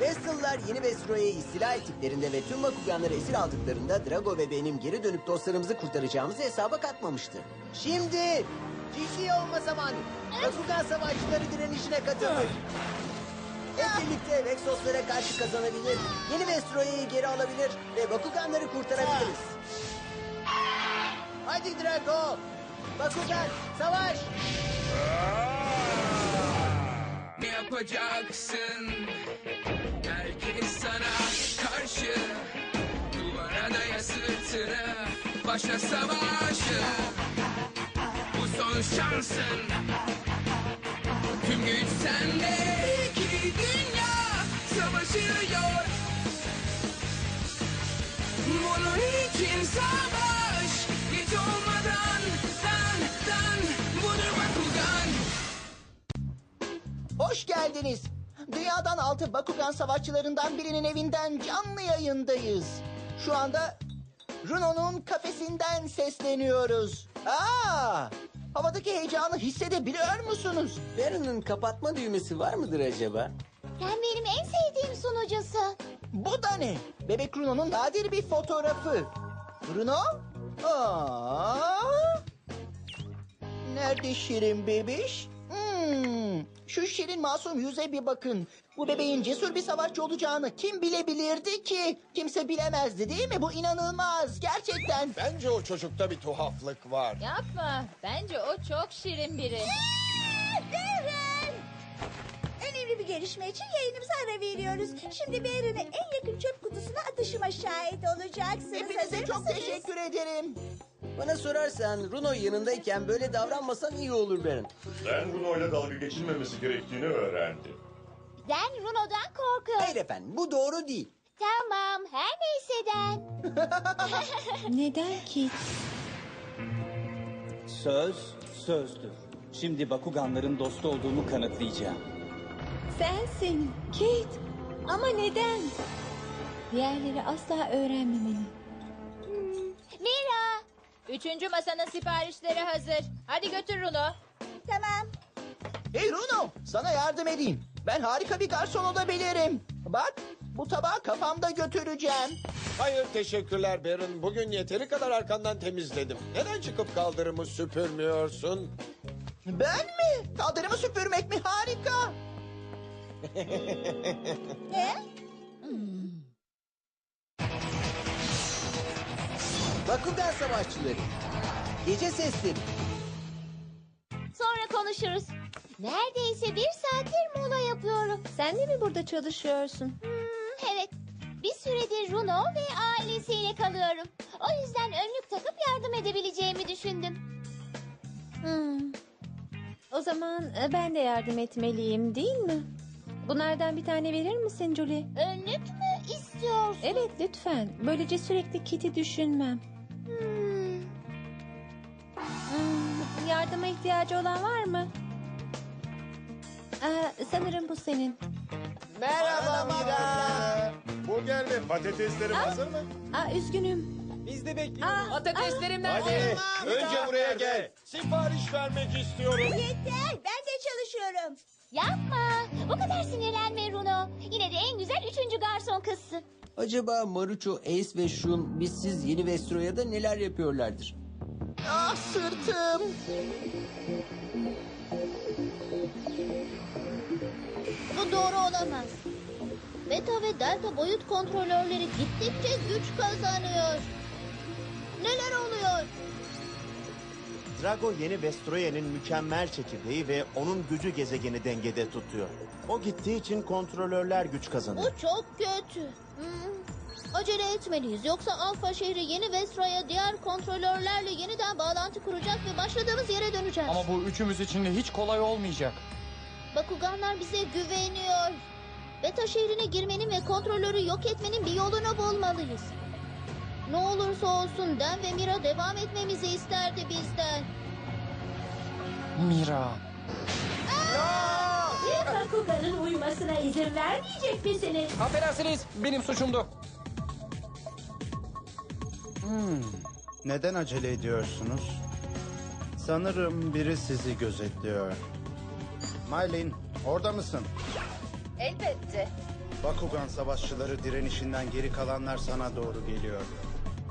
Vestal'lar yeni Vestroya'yı istila ettiklerinde ve tüm Bakuganları esir aldıklarında Drago ve benim geri dönüp dostlarımızı kurtaracağımızı hesaba katmamıştı. Şimdi ciddi olma zamanı. Bakugan savaşçıları direnişine katılır. Hep birlikte Vexoslara karşı kazanabilir, yeni Vestroya'yı geri alabilir ve Bakuganları kurtarabiliriz. Hadi Drago! Bakugan, savaş! Ne yapacaksın? Karşı Duvara daya sırtını Başla savaşı Bu son şansın Tüm güç sende İki dünya savaşıyor Bunun için savaş Geç olmadan Dan dan Budur Bakugan Hoş geldiniz. Dünyadan altı Bakugan savaşçılarından birinin evinden canlı yayındayız. Şu anda Runo'nun kafesinden sesleniyoruz. Aa! Havadaki heyecanı hissedebiliyor musunuz? Baron'ın kapatma düğmesi var mıdır acaba? Sen benim en sevdiğim sunucusun. Bu da ne? Bebek Runo'nun nadir bir fotoğrafı. Runo? Aa! Nerede Şirin bebiş? Hmm, şu şirin masum yüze bir bakın. Bu bebeğin cesur bir savaşçı olacağını kim bilebilirdi ki? Kimse bilemezdi değil mi? Bu inanılmaz. Gerçekten. Bence o çocukta bir tuhaflık var. Yapma. Bence o çok şirin biri. Beren! Önemli bir gelişme için yayınımıza ara veriyoruz. Şimdi Beren'e en yakın çöp kutusuna atışıma şahit olacaksınız. Hepinize Hazır çok mısınız? teşekkür ederim. Bana sorarsan Runo yanındayken böyle davranmasan iyi olur Baron. Ben Runo ile dalga geçilmemesi gerektiğini öğrendim. Ben Runo'dan korkuyorum. Hayır efendim bu doğru değil. Tamam, her neyseden. Neden ki? Söz sözdür. Şimdi Bakuganların dostu olduğumu kanıtlayacağım. Sensin Kate. Ama neden? Diğerleri asla öğrenmemeli. Üçüncü masanın siparişleri hazır. Hadi götür Runo. Tamam. Hey Runo, sana yardım edeyim. Ben harika bir garson olabilirim. Bak, bu tabağı kafamda götüreceğim. Hayır teşekkürler Baron. Bugün yeteri kadar arkandan temizledim. Neden çıkıp kaldırımı süpürmüyorsun? Ben mi? Kaldırımı süpürmek mi? Harika. Ne? Bakugan savaşçıları. Gece sesleri. Sonra konuşuruz. Neredeyse bir saattir mola yapıyorum. Sen de mi burada çalışıyorsun? Hmm, evet. Bir süredir Runo ve ailesiyle kalıyorum. O yüzden önlük takıp yardım edebileceğimi düşündüm. Hmm. O zaman e, ben de yardım etmeliyim değil mi? Bunlardan bir tane verir misin Julie? Önlük mü istiyorsun? Evet lütfen. Böylece sürekli Kit'i düşünmem. Hmm, Hmm, yardıma ihtiyacı olan var mı? Aa, sanırım bu senin. Merhaba Mira. Burger ve patateslerim hazır mı? Aa, üzgünüm. Biz de bekliyoruz. Aa, Patateslerim Hadi önce buraya gel. Sipariş vermek istiyorum. Yeter, ben de çalışıyorum. Yapma, bu kadar sinirlenme Runo. Yine de en güzel üçüncü garson kızsın. Acaba Marucho, Ace ve Shun bizsiz yeni Vestroya'da neler yapıyorlardır? Ah sırtım. Bu doğru olamaz. Beta ve delta boyut kontrolörleri gittikçe güç kazanıyor. Neler oluyor? Drago yeni Vestroya'nın mükemmel çekirdeği ve onun gücü gezegeni dengede tutuyor. O gittiği için kontrolörler güç kazanıyor. Bu çok kötü. Hmm. Acele etmeliyiz. Yoksa Alfa şehri yeni Vesra'ya diğer kontrolörlerle yeniden bağlantı kuracak ve başladığımız yere döneceğiz. Ama bu üçümüz için de hiç kolay olmayacak. Bakuganlar bize güveniyor. Beta şehrine girmenin ve kontrolörü yok etmenin bir yolunu bulmalıyız. Ne olursa olsun Den ve Mira devam etmemizi isterdi bizden. Mira. Bakugan'ın uyumasına izin vermeyecek misiniz? Affedersiniz benim suçumdu. Neden acele ediyorsunuz? Sanırım biri sizi gözetliyor. Maylin, orada mısın? Elbette. Bakugan savaşçıları direnişinden geri kalanlar sana doğru geliyor.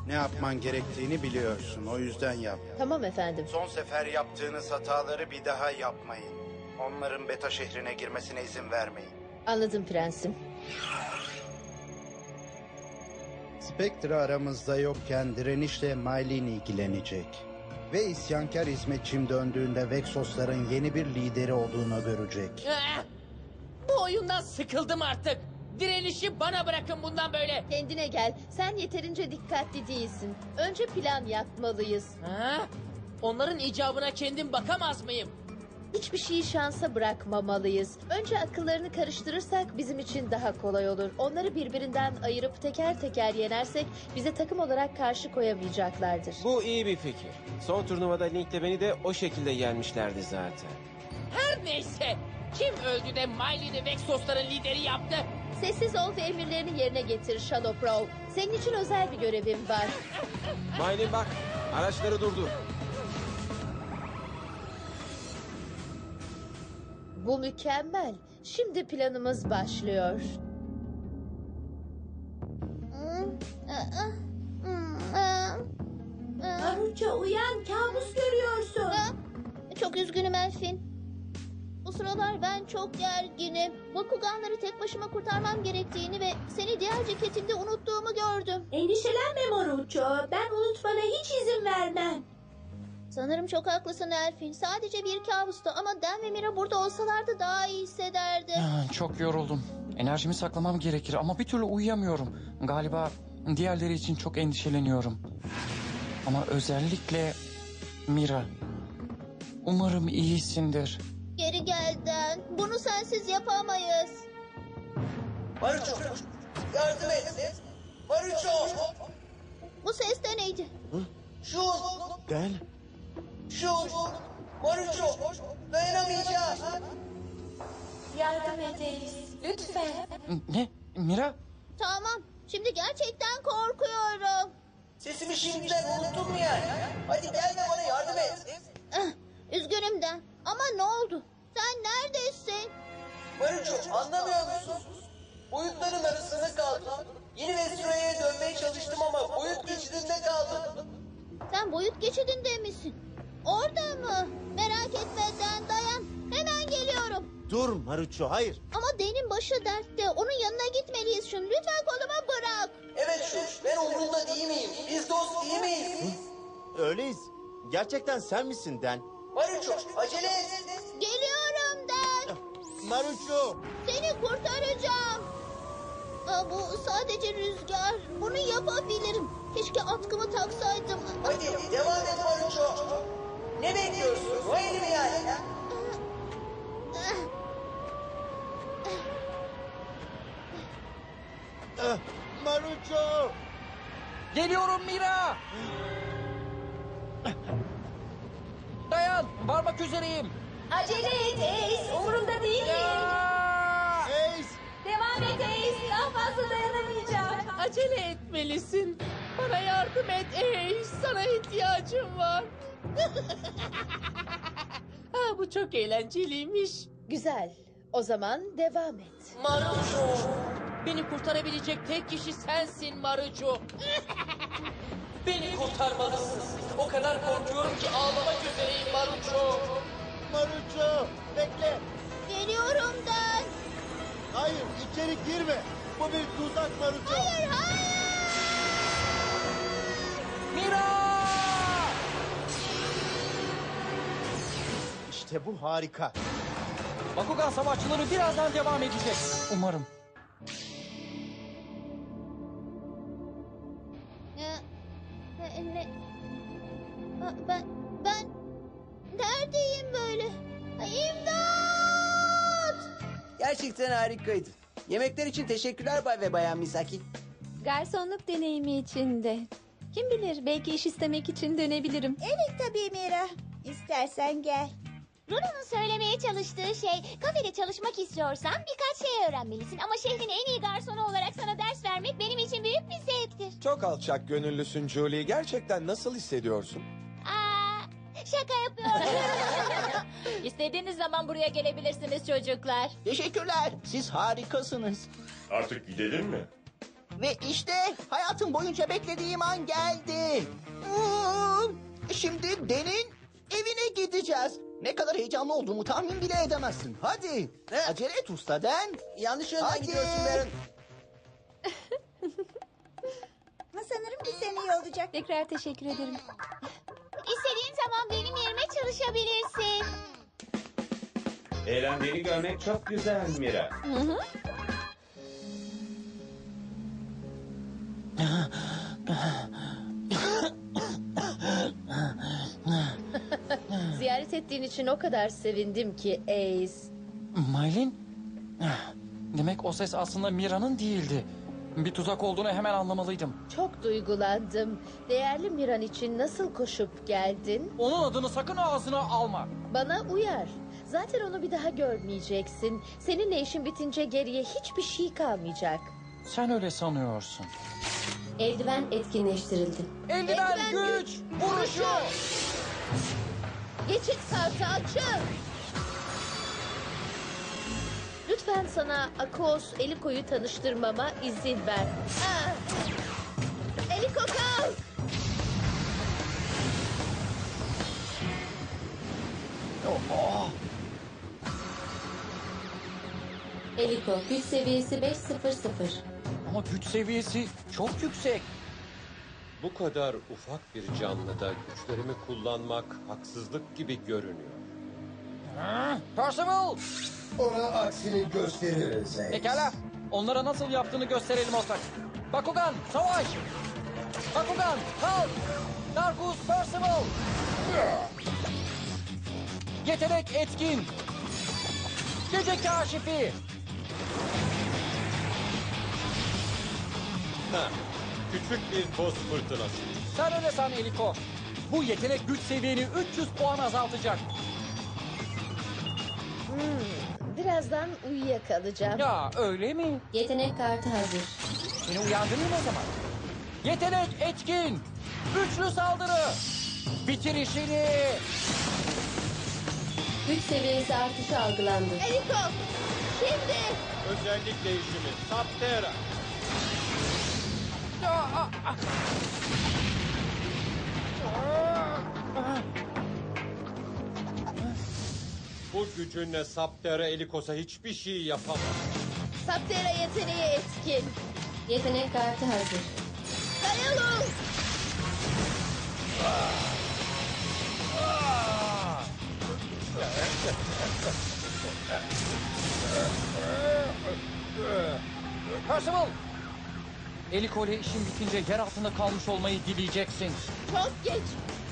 Ne yapman gerektiğini biliyorsun. O yüzden yap. Tamam efendim. Son sefer yaptığınız hataları bir daha yapmayın. Onların beta şehrine girmesine izin vermeyin. Anladım prensim. Spectre aramızda yokken direnişle Maylin ilgilenecek. Ve isyankar hizmetçim döndüğünde Vexosların yeni bir lideri olduğunu görecek. Ah! Bu oyundan sıkıldım artık. Direnişi bana bırakın bundan böyle. Kendine gel. Sen yeterince dikkatli değilsin. Önce plan yapmalıyız. Ha? Onların icabına kendim bakamaz mıyım? Hiçbir şeyi şansa bırakmamalıyız. Önce akıllarını karıştırırsak bizim için daha kolay olur. Onları birbirinden ayırıp teker teker yenersek bize takım olarak karşı koyamayacaklardır. Bu iyi bir fikir. Son turnuvada Link'le beni de o şekilde yenmişlerdi zaten. Her neyse. Kim öldü de Miley'ni Vexosların lideri yaptı? Sessiz ol ve emirlerini yerine getir Shadow Pro. Senin için özel bir görevim var. Maylin bak, araçları durdur. Bu mükemmel. Şimdi planımız başlıyor. Maruça uyan kabus görüyorsun. Çok üzgünüm Elfin. Bu sıralar ben çok gerginim. Bakuganları tek başıma kurtarmam gerektiğini ve seni diğer ceketinde unuttuğumu gördüm. Endişelenme Maruço. Ben unutmana hiç izin vermem. Sanırım çok haklısın Elfin. Sadece bir kabustu ama Dan ve Mira burada olsalardı daha iyi hissederdi. Ah, Çok yoruldum. Enerjimi saklamam gerekir ama bir türlü uyuyamıyorum. Galiba diğerleri için çok endişeleniyorum. Ama özellikle Mira. Umarım iyisindir. Dan. Bunu sensiz yapamayız. Maruço, yardım et. Maruço. Bu ses de neydi? Şu, Gel. şu. Maruço, dayanamayacağız. Yardım ederiz. Lütfen. Ne? Mira? Tamam. Şimdi gerçekten korkuyorum. Sesimi şimdiden unuttum yani. Hadi gel Boyutların arasında kaldım. Yeni Vestroya'ya dönmeye çalıştım ama boyut geçidinde kaldım. Sen boyut geçidinde misin? Orada mı? Merak etme Dan dayan. Hemen geliyorum. Dur Maruço hayır. Ama Den'in başı dertte. Onun yanına gitmeliyiz şunu. Lütfen kolumu bırak. Evet şu, ben umurunda değil miyim? Biz dost değil miyiz? Öyleyiz. Gerçekten sen misin Den? Maruço, acele et. Geliyorum Dan. Maruço. Seni kurtaracağım. Aa, bu sadece rüzgar. Bunu yapabilirim. Keşke atkımı taksaydım. Hadi devam et Maruço. Ne bekliyorsun? O elimi yani. Ah, Maruço. Geliyorum Mira! Dayan, varmak üzereyim. Acele et Ace. Umurumda değil. Ace. Devam et Ace. Daha fazla dayanamayacağım. Acele etmelisin. Bana yardım et ey. Sana ihtiyacım var. ha, bu çok eğlenceliymiş. Güzel. O zaman devam et. Maruço. Beni kurtarabilecek tek kişi sensin Maruço. Beni kurtarmalısın. O kadar korkuyorum ki ağlamak üzereyim Maruço. Maruço. Bekle. Geliyorum Dan. Hayır içeri girme. Bu bir tuzak Maruço. Hayır hayır. Mira! İşte bu harika. Bakugan savaşçıları birazdan devam edecek. Umarım. Ya, ne, ne? Ha, Ben, ben neredeyim böyle? İmdat! Gerçekten harikaydı. Yemekler için teşekkürler Bay ve Bayan Misaki. Garsonluk deneyimi içinde. Kim bilir belki iş istemek için dönebilirim. Evet tabii Mira. İstersen gel. Runo'nun söylemeye çalıştığı şey, kafede çalışmak istiyorsan birkaç şey öğrenmelisin. Ama şehrin en iyi garsonu olarak sana ders vermek benim için büyük bir zevktir. Çok alçak gönüllüsün Julie. Gerçekten nasıl hissediyorsun? Aa, şaka yapıyorum. İstediğiniz zaman buraya gelebilirsiniz çocuklar. Teşekkürler. Siz harikasınız. Artık gidelim mi? Ve işte hayatım boyunca beklediğim an geldi. Hmm, Şimdi Den'in evine gideceğiz. Ne kadar heyecanlı olduğumu tahmin bile edemezsin. Hadi. Acele et usta Den. Yanlış yönden Hadi. gidiyorsun Baron. Sanırım gitsen iyi olacak. Tekrar teşekkür ederim. İstediğin zaman benim yerime çalışabilirsin. Eğlendiğini görmek çok güzel Mira. Ziyaret ettiğin için o kadar sevindim ki Ace. Maylin? Demek o ses aslında Mira'nın değildi. Bir tuzak olduğunu hemen anlamalıydım. Çok duygulandım. Değerli Miran için nasıl koşup geldin? Onun adını sakın ağzına alma. Bana uyar. Zaten onu bir daha görmeyeceksin. Seninle işin bitince geriye hiçbir şey kalmayacak. Sen öyle sanıyorsun. Eldiven etkinleştirildi. Eldiven güç vuruşu. Geçit kartı açın. Lütfen sana Akos Eliko'yu tanıştırmama izin ver. Ah! Eliko güç seviyesi 500. Ama güç seviyesi çok yüksek. Bu kadar ufak bir canlıda güçlerimi kullanmak haksızlık gibi görünüyor. Ha, Percival! Ona aksini gösteririz. Ace. Pekala. Onlara nasıl yaptığını gösterelim ortak. Bakugan, savaş! Bakugan, kalk! Darkus, Percival! Yetenek etkin! Gece kaşifi! Ha, küçük bir boz fırtınası. Sen öyle san Eliko. Bu yetenek güç seviyeni 300 puan azaltacak. Hmm, birazdan uyuyakalacağım. Ya öyle mi? Yetenek kartı hazır. Seni uyandırayım o zaman. Yetenek etkin! Güçlü saldırı! Bitir işini! Güç seviyesi artışı algılandı. Eliko! Şimdi! Özellik değişimi. Saptera. Bu gücünle Saptera Elikos'a hiçbir şey yapamaz. Saptera yeteneği etkin. Yetenek kartı hazır. Dayalı! Percival! Eliko ile işin bitince yer altında kalmış olmayı dileyeceksin. Çok geç.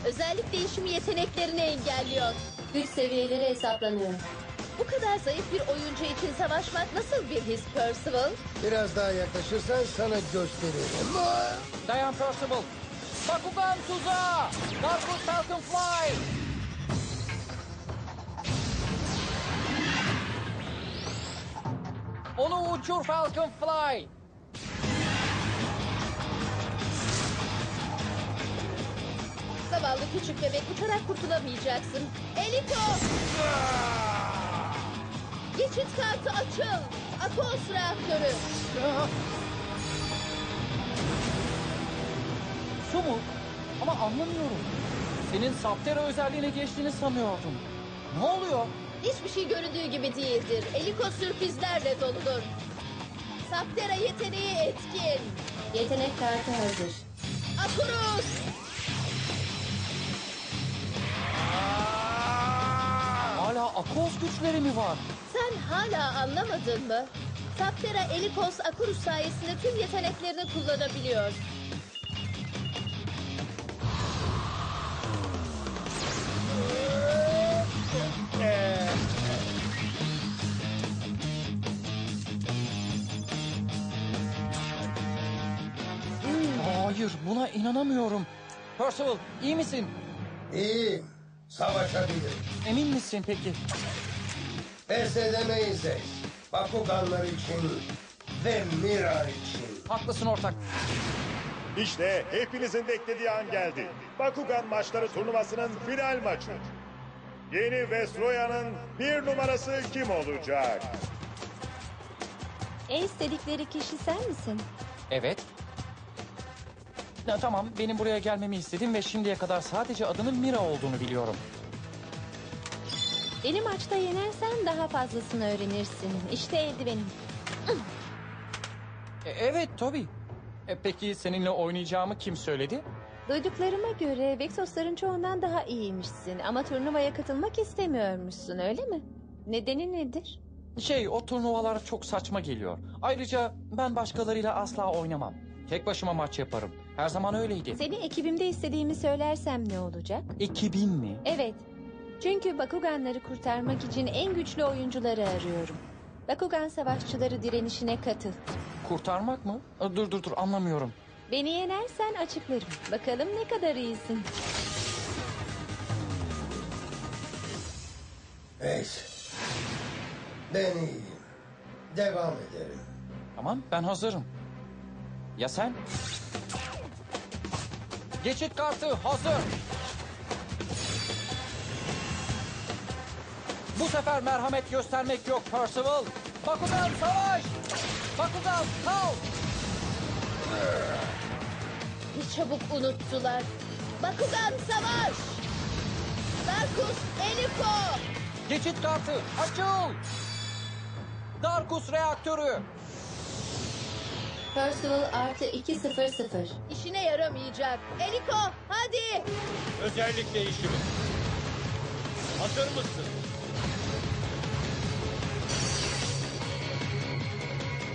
Özellik değişimi yeteneklerini engelliyor. Güç seviyeleri hesaplanıyor. Bu kadar zayıf bir oyuncu için savaşmak nasıl bir his Percival? Biraz daha yaklaşırsan sana gösteririm. Dayan Percival! Bakugan tuzağı! Darkus Falcon Fly! Onu uçur Falcon Fly! Zavallı küçük bebek uçarak kurtulamayacaksın. Eliko! Geçit kartı açıl. Akos reaktörü. Su mu? Ama anlamıyorum. Senin Saptera özelliğine geçtiğini sanıyordum. Ne oluyor? Hiçbir şey göründüğü gibi değildir. Eliko sürprizlerle doludur. Saptera yeteneği etkin. Yetenek kartı hazır. Akurus! Hala Akos güçleri mi var? Sen hala anlamadın mı? Saptera Elikos Akurus sayesinde tüm yeteneklerini kullanabiliyor. Buna inanamıyorum. Percival iyi misin? İyiyim. Savaşabilirim. Emin misin peki? Pes edemeyiz Ace. Bakuganlar için ve Mira için. Haklısın ortak. İşte hepinizin beklediği an geldi. Bakugan maçları turnuvasının final maçı. Yeni Vestroya'nın bir numarası kim olacak? En istedikleri kişi sen misin? Evet. Ya, tamam benim buraya gelmemi istedim ve şimdiye kadar sadece adının Mira olduğunu biliyorum. Beni maçta yenersen daha fazlasını öğrenirsin. İşte eldivenim. E, evet tabii. E, peki seninle oynayacağımı kim söyledi? Duyduklarıma göre Vexosların çoğundan daha iyiymişsin. Ama turnuvaya katılmak istemiyormuşsun öyle mi? Nedeni nedir? Şey o turnuvalar çok saçma geliyor. Ayrıca ben başkalarıyla asla oynamam. Tek başıma maç yaparım. Her zaman öyleydi. Seni ekibimde istediğimi söylersem ne olacak? Ekibin mi? Evet. Çünkü Bakuganları kurtarmak için en güçlü oyuncuları arıyorum. Bakugan savaşçıları direnişine katıl. Kurtarmak mı? Dur dur dur anlamıyorum. Beni yenersen açıklarım. Bakalım ne kadar iyisin. Neyse. Ben iyiyim. Devam edelim. Tamam ben hazırım. Ya sen? Geçit kartı hazır. Bu sefer merhamet göstermek yok Percival. Bakugan savaş! Bakugan kal! Ne çabuk unuttular. Bakugan savaş! Darkus Eliko! Geçit kartı açıl! Darkus reaktörü! Percival artı 200. İşine yaramayacak. Eliko hadi! Özellik değişimi. Hazır mısın?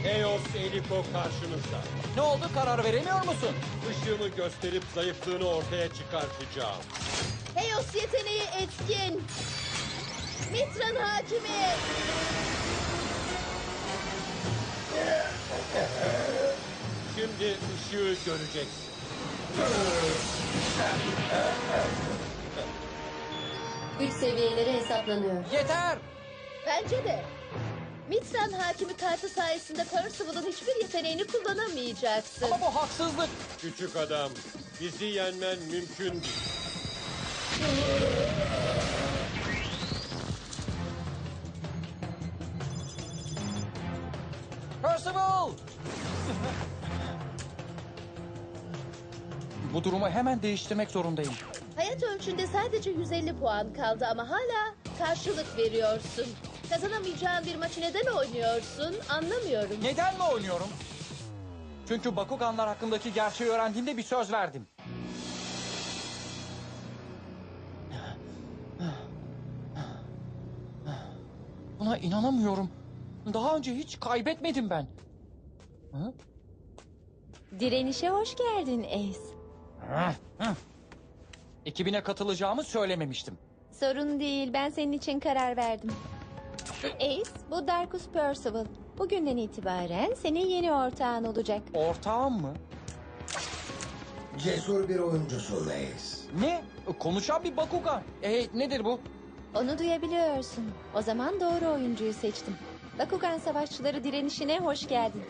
Eos Eliko karşınızda. Ne oldu karar veremiyor musun? Işığımı gösterip zayıflığını ortaya çıkartacağım. Heos yeteneği etkin. Mitran hakimi. Şimdi ışığı göreceksin. Güç seviyeleri hesaplanıyor. Yeter! Bence de. Mitran hakimi kartı sayesinde Percival'ın hiçbir yeteneğini kullanamayacaksın. Ama bu haksızlık. Küçük adam, bizi yenmen mümkün değil. Percival! Bu durumu hemen değiştirmek zorundayım. Hayat ölçünde sadece 150 puan kaldı ama hala karşılık veriyorsun. Kazanamayacağın bir maçı neden oynuyorsun anlamıyorum. Neden mi oynuyorum? Çünkü Bakuganlar hakkındaki gerçeği öğrendiğimde bir söz verdim. Buna inanamıyorum. Daha önce hiç kaybetmedim ben. Hı? Direnişe hoş geldin Ace. Ekibine katılacağımı söylememiştim. Sorun değil ben senin için karar verdim. Ace bu Darkus Percival. Bugünden itibaren senin yeni ortağın olacak. Ortağım mı? Cesur bir oyuncusun Ace. Ne? Konuşan bir Bakugan. E, nedir bu? Onu duyabiliyorsun. O zaman doğru oyuncuyu seçtim. Bakugan savaşçıları direnişine hoş geldin.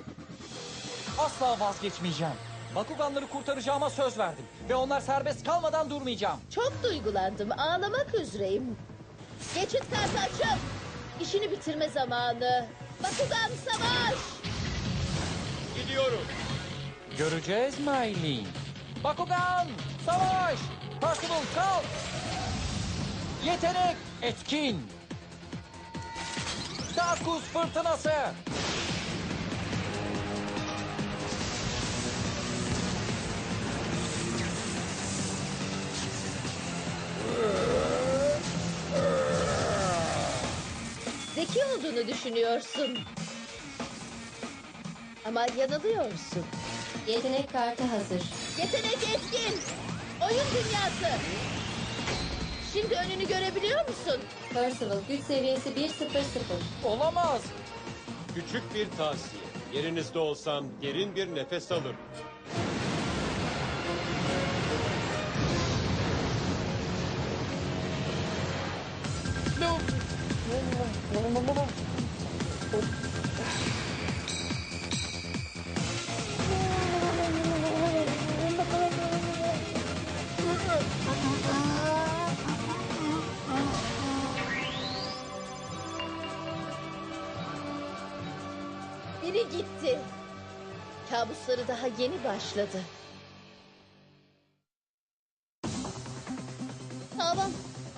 Asla vazgeçmeyeceğim. Bakuganları kurtaracağıma söz verdim. Ve onlar serbest kalmadan durmayacağım. Çok duygulandım ağlamak üzereyim. Geçit kartı açıl. İşini bitirme zamanı. Bakugan savaş! Gidiyorum. Göreceğiz Miley. Bakugan, savaş! Percival kal! Yetenek, etkin! Darkus fırtınası! Zeki olduğunu düşünüyorsun. Ama yanılıyorsun. Yetenek kartı hazır. Yetenek etkin. Oyun dünyası. Şimdi önünü görebiliyor musun? Percival güç seviyesi 100. Olamaz. Küçük bir tavsiye. Yerinizde olsam derin bir nefes alırım. baba. Biri gitti. Kabusları daha yeni başladı. Tamam.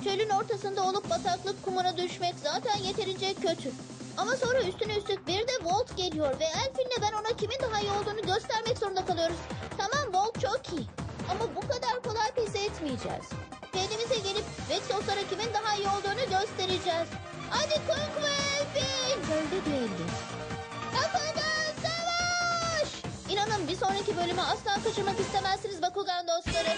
Çölün ortasında olup bataklık kumuna düşmek zaten yeterince kötü. Ama sonra üstüne üstlük bir de Volt geliyor ve Elfin'le ben ona kimin daha iyi olduğunu göstermek zorunda kalıyoruz. Tamam Volt çok iyi. Ama bu kadar kolay pes etmeyeceğiz. Kendimize gelip Vexoslara kimin daha iyi olduğunu göstereceğiz. Hadi Kunk ve Elfin! Öyle değildi. Bakugan savaş! İnanın bir sonraki bölümü asla kaçırmak istemezsiniz Bakugan dostları.